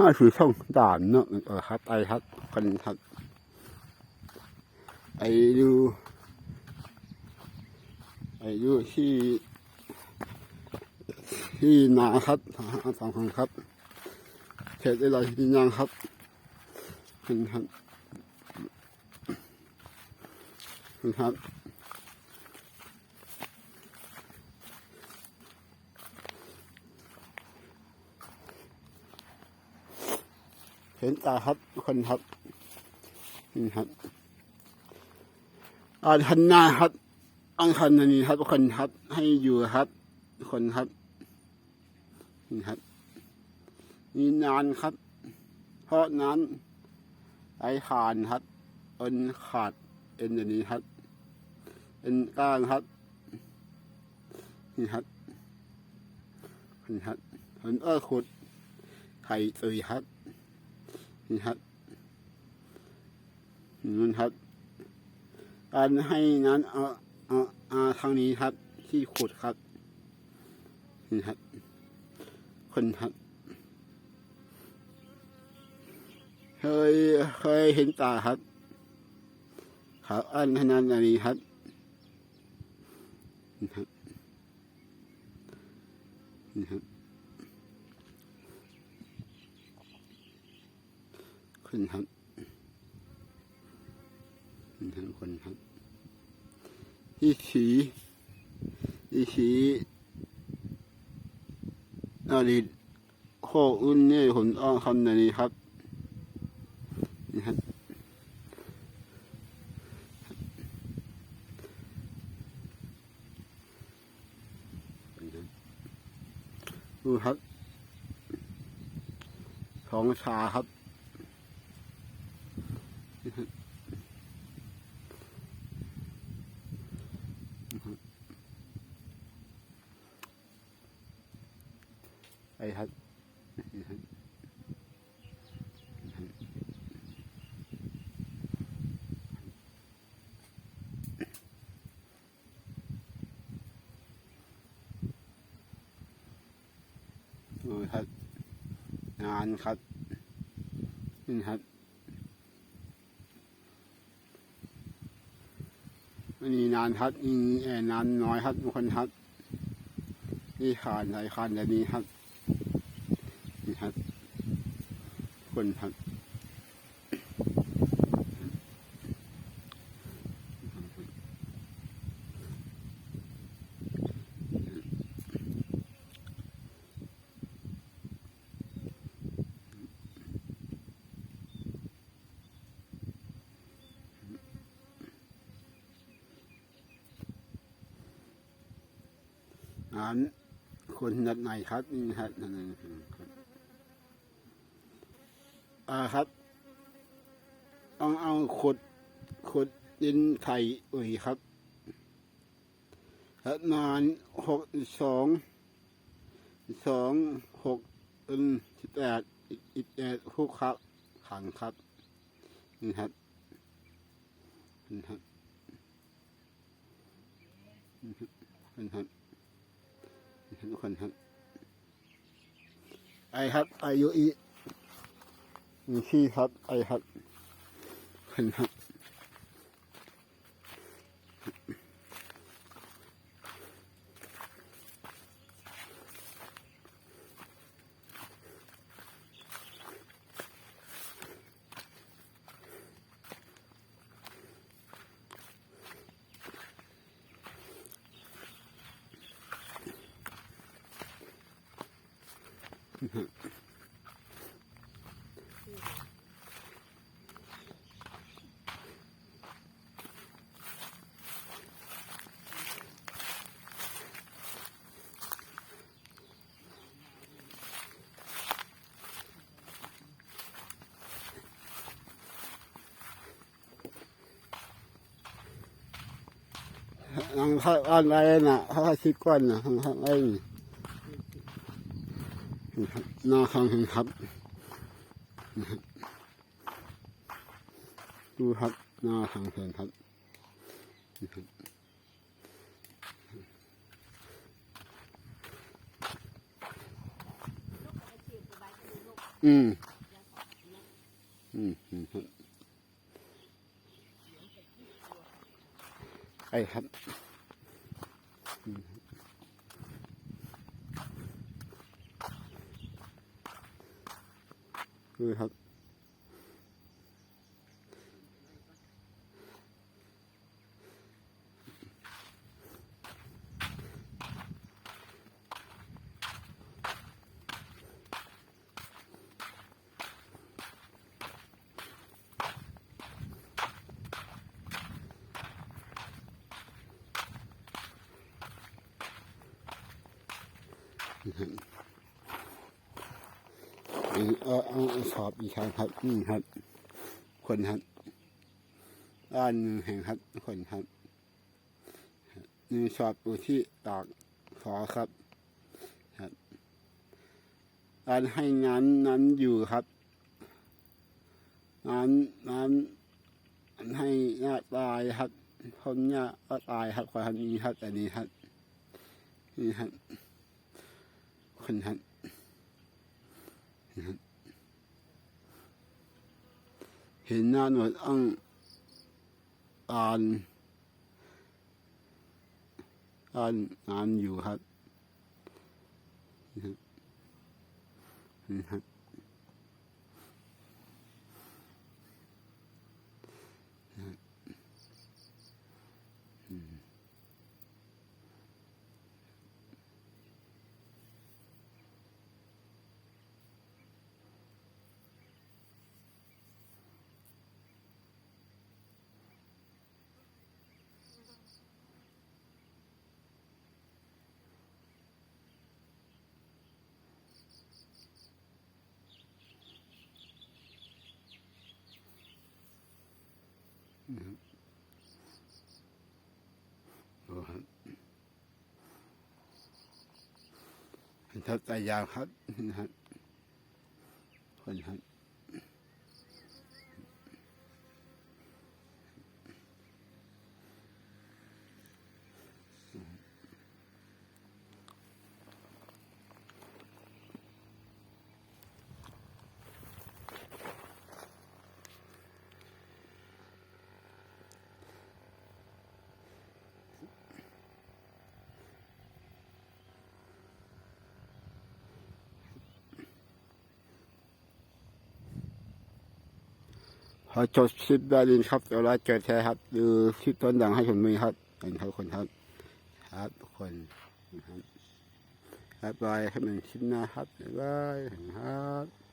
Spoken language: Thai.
ห้าสี่ช่องด่านเนาะเออครับไอครับกันครับไอดูไอดูที่ที่นาครับสองคนครับเขตอะไรที่ยังครับเป็นครับเป็นครั เห็นตาครับคนครับนี่ครับอานหันนาครับ อังคันนี้ครับคนครับ ให้อยู่ครับ คนครับนี่ครับนี่นานครับ เพราะนั้นไอขานครับเอ็นขาดเอ็นอย่างนี้ครับเอ็นก้างครับนี่ครับนี่ครับเห็นเออขุดไข่ตุยครับ นี่ครับนั่นครับ การให้นั้นเอาเอาอาทางนี้ครับ ที่ขุดครับนี่ครับคนครับเคยเคยเห็นตาครับขาอันขนาดนี้ครับนี่ครับนี่ครับ คนครับคนทั้งคนครับ อีสีอีสีอดีตโคอุ่นเนี่ยผมอ้อคำในนี้ครับนี่ครับดูครับท้องชาครับ ไอ้ครับดู ครับ งานครับนี่ครับอันนี้นานครับนี่เอ่อนานน้อยครับทุกคนครับนี่ขานหลายขานแบบนี้ครับนี่ครับคนครับ อันคนนัดไหนครับนี่ครับนั่นเองครับอ่าครับต้องเอาขดขดดินไข่อุ่ยครับประมาณหกสองสองหกอืมสิบแปดอีกแปดหกครับขังครับนี่ครับนี่ครับนี่ครับ ทุกคนครับ ไอครับอายุอีมีขี้ครับ ไอครับคนครับ นังข้าอะไรน่ะข้าวชิก้อนน่ะข้าไอ้นี่นี่ครับหน้าข้งครับครับดูครับหน้าข้งเห็นครับครับอืมอืมอืมครับไอ้ครับ คือครับอันนี้เอาเอาเอาสอบอีกครั้งครับนี่ครับ คนครับด้านหนึ่งแห่งครับคนครับนี่สอบอยู่ที่ตากขอครับครับการให้นั้นนั้นอยู่ครับนั้นนั้นให้หน้าตายครับคนหน้าก็ตายครับความนี้ครับอันนี้ครับนี่ครับคนครับ เห็นหน้าหนวดอังอ่านอ่านงานอยู่ครับนี่ครับโอ้ครับ เป็นทับตายาวครับนะครับคนครับ พอจบคลิปได้ดินครับเดี๋ยวเราเจอแท้ครับดูคลิปต้นดังให้ผมมีครับเห็นครับคนครับครับทุกคนครับบายบายครับเป็นคลิปหน้าครับบ๊ายบายครับ